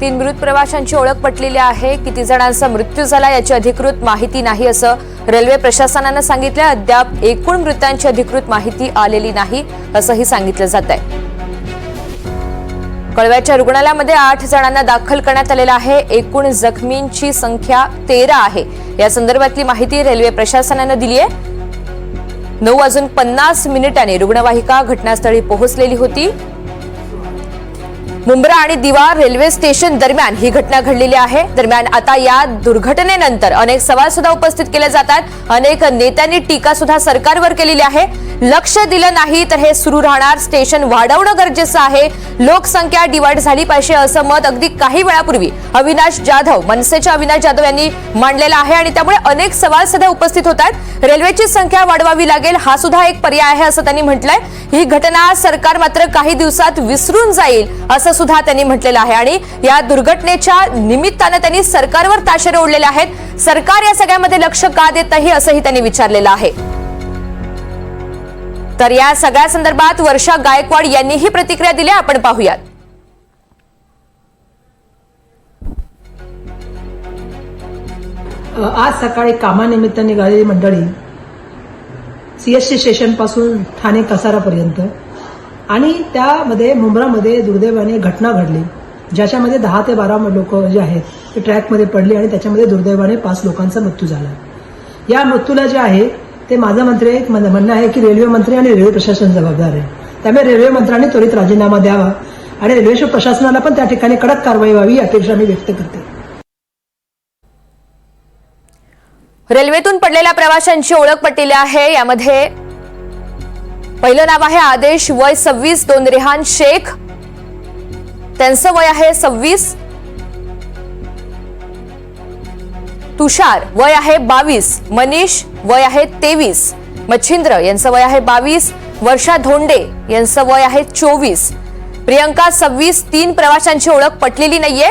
तीन मृत प्रवाशांची ओळख पटलेली आहे. किती जणांचा मृत्यू झाला याची अधिकृत माहिती नाही असं रेल्वे प्रशासनानं सांगितलं अद्याप एकूण मृतांची अधिकृत माहिती आलेली नाही असंही सांगितलं जात आहे कळव्याच्या रुग्णालयामध्ये आठ जणांना दाखल करण्यात आलेलं आहे. एकूण जखमींची संख्या तेरा आहे. या संदर्भातली माहिती रेल्वे प्रशासनानं दिली आहे नऊ वाजून पन्नास मिनिटांनी रुग्णवाहिका घटनास्थळी पोहोचलेली होती. मुंब्रा आणि दिवा रेल्वे स्टेशन दरम्यान ही घटना घडलेली आहे. दरम्यान आता या दुर्घटनेनंतर अनेक सवाल सुद्धा उपस्थित केले जातात. अनेक नेत्यांनी टीका सुद्धा सरकारवर केलेली आहे. लक्ष दिलं नाही तर हे सुरू राहणार. स्टेशन वाढवणं गरजेचं आहे. लोकसंख्या डिवाइड झाली पाहिजे असं मत अगदी काही वेळापूर्वी अविनाश जाधव मनसेच्या अविनाश जाधव यांनी मांडलेलं आहे. आणि त्यामुळे अनेक सवाल सध्या उपस्थित होतात रेल्वेची संख्या वाढवावी लागेल हा सुद्धा एक पर्याय आहे असं त्यांनी म्हटलंय. ही घटना सरकार मात्र काही दिवसात विसरून जाईल असं सुद्धा त्यांनी म्हटलेलं आहे. आणि या दुर्घटनेच्या निमित्तानं त्यांनी सरकारवर ताशेरे ओढलेले आहेत. सरकार या सगळ्यामध्ये लक्ष का देत नाही असंही त्यांनी विचारलेलं आहे. तर या सगळ्या संदर्भात वर्षा गायकवाड यांनीही प्रतिक्रिया दिल्या आपण पाहूयात. आज सकाळी कामानिमित्त निघालेली मंडळी सीएसटी स्टेशनपासून ठाणे कसारापर्यंत आणि त्यामध्ये मुंब्रामध्ये दुर्दैवाने घटना घडली. ज्याच्यामध्ये दहा ते बारा लोक जे आहेत ते ट्रॅकमध्ये पडली आणि त्याच्यामध्ये दुर्दैवाने पाच लोकांचा मृत्यू झाला. या मृत्यूला जे आहे ते माझं मंत्री एक म्हणणं आहे की रेल्वे मंत्री आणि रेल्वे प्रशासन जबाबदार आहे. त्यामुळे रेल्वे मंत्र्यांनी त्वरित राजीनामा द्यावा आणि रेल्वे प्रशासनाला पण त्या ठिकाणी कडक कारवाई व्हावी अपेक्षा मी व्यक्त करते. रेल्वेतून पडलेल्या प्रवाशांची ओळख पटलेली आहे. यामध्ये पहिलं नाव आहे आदेश वय सव्वीस दोन रेहान शेख. त्यांचं वय आहे सव्वीस तुषार वय आहे बावीस. मनीष वय आहे तेवीस. मच्छिंद्र यांचं वय आहे बावीस. वर्षा धोंडे यांचं वय आहे चोवीस. प्रियंका सव्वीस तीन प्रवाशांची ओळख पटलेली नाहीये.